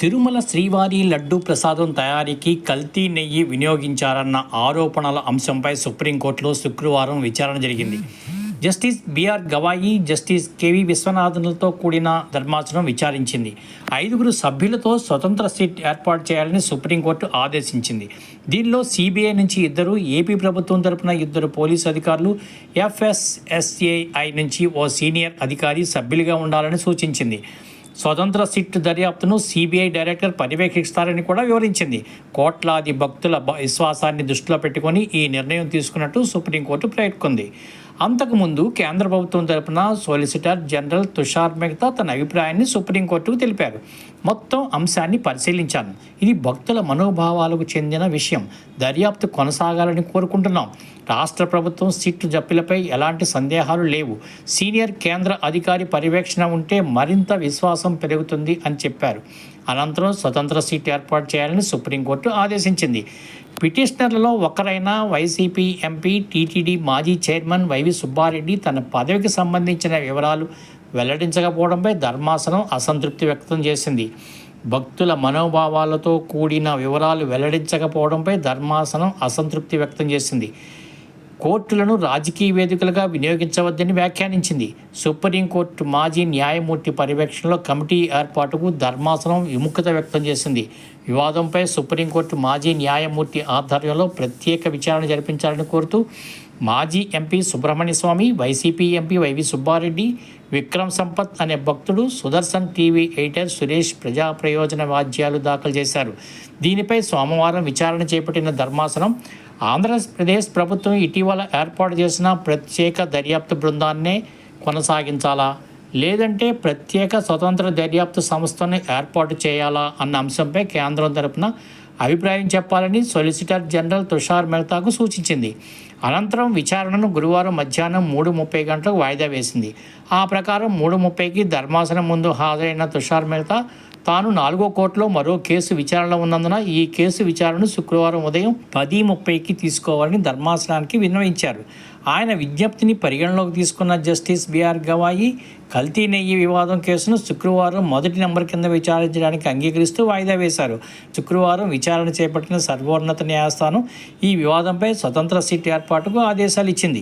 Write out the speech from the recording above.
తిరుమల శ్రీవారి లడ్డూ ప్రసాదం తయారీకి కల్తీ నెయ్యి వినియోగించారన్న ఆరోపణల అంశంపై సుప్రీంకోర్టులో శుక్రవారం విచారణ జరిగింది. Justice BR Gavai justice KV విశ్వనాథన్లతో కూడిన ధర్మాసనం విచారించింది. ఐదుగురు సభ్యులతో స్వతంత్ర సీట్ ఏర్పాటు చేయాలని సుప్రీంకోర్టు ఆదేశించింది. దీనిలో సిబిఐ నుంచి ఇద్దరు ఏపీ ప్రభుత్వం తరపున ఇద్దరు పోలీసు అధికారులు ఎఫ్ఎస్ఎస్ఏఐ నుంచి ఓ సీనియర్ అధికారి సభ్యులుగా ఉండాలని సూచించింది. స్వతంత్ర సిట్ దర్యాప్తును సిబిఐ డైరెక్టర్ పర్యవేక్షిస్తారని కూడా వివరించింది. కోట్లాది భక్తుల విశ్వాసాన్ని దృష్టిలో పెట్టుకొని ఈ నిర్ణయం తీసుకున్నట్టు సుప్రీంకోర్టు పేర్కొంది. అంతకుముందు కేంద్ర ప్రభుత్వం తరపున సోలిసిటర్ జనరల్ తుషార్ మెహతా తన అభిప్రాయాన్ని సుప్రీంకోర్టుకు తెలిపారు. మొత్తం అంశాన్ని పరిశీలించాను. ఇది భక్తుల మనోభావాలకు చెందిన విషయం. దర్యాప్తు కొనసాగాలని కోరుకుంటున్నాం. రాష్ట్ర ప్రభుత్వం సిట్ జప్పిలపై ఎలాంటి సందేహాలు లేవు. సీనియర్ కేంద్ర అధికారి పర్యవేక్షణ ఉంటే మరింత విశ్వాసం పెరుగుతుంది అని చెప్పారు. అనంతరం స్వతంత్ర సీట్ ఏర్పాటు చేయాలని సుప్రీంకోర్టు ఆదేశించింది. పిటిషనర్లలో ఒకరైన వైసీపీ ఎంపీ టీటీడీ మాజీ చైర్మన్ వైవి సుబ్బారెడ్డి తన పదవికి సంబంధించిన వివరాలు వెల్లడించకపోవడంపై ధర్మాసనం అసంతృప్తి వ్యక్తం చేసింది. భక్తుల మనోభావాలతో కూడిన వివరాలు వెల్లడించకపోవడంపై ధర్మాసనం అసంతృప్తి వ్యక్తం చేసింది. కోర్టులను రాజకీయ వేదికలుగా వినియోగించవద్దని వ్యాఖ్యానించింది. సుప్రీంకోర్టు మాజీ న్యాయమూర్తి పర్యవేక్షణలో కమిటీ ఏర్పాటుకు ధర్మాసనం విముఖత వ్యక్తం చేసింది. వివాదంపై సుప్రీంకోర్టు మాజీ న్యాయమూర్తి ఆధ్వర్యంలో ప్రత్యేక విచారణ జరిపించాలని కోరుతూ మాజీ MP Subrahmanya Swamy YCP MP YV Subbareddy Vikram Sampath అనే భక్తుడు సుదర్శన్ టీవీ ఎయిటర్ సురేష్ ప్రజా ప్రయోజన వాద్యాలు దాఖలు చేశారు. దీనిపై సోమవారం విచారణ చేపట్టిన ధర్మాసనం ఆంధ్రప్రదేశ్ ప్రభుత్వం ఇటీవల ఏర్పాటు చేసిన ప్రత్యేక దర్యాప్తు బృందాన్నే కొనసాగించాలా? లేదంటే ప్రత్యేక స్వతంత్ర దర్యాప్తు సంస్థను ఏర్పాటు చేయాలా అన్న అంశంపై కేంద్రం తరపున అభిప్రాయం చెప్పాలని సొలిసిటర్ జనరల్ తుషార్ మెహతాకు సూచించింది. అనంతరం విచారణను గురువారం మధ్యాహ్నం మూడు ముప్పై గంటలకు వాయిదా వేసింది. ఆ ప్రకారం మూడు ముప్పైకి ధర్మాసనం ముందు హాజరైన తుషార్ మెహతా తాను నాలుగో కోర్టులో మరో కేసు విచారణలో ఉన్నందున ఈ కేసు విచారణను శుక్రవారం ఉదయం పది ముప్పైకి తీసుకోవాలని ధర్మాసనానికి విన్నవించారు. ఆయన విజ్ఞప్తిని పరిగణలోకి తీసుకున్న జస్టిస్ బిఆర్ గవాయి కల్తీ నెయ్యి వివాదం కేసును శుక్రవారం మొదటి నెంబర్ కింద విచారించడానికి అంగీకరిస్తూ వాయిదా వేశారు. శుక్రవారం విచారణ చేపట్టిన సర్వోన్నత న్యాయస్థానం ఈ వివాదంపై స్వతంత్ర సిట్ ఏర్పాటుకు ఆదేశాలు ఇచ్చింది.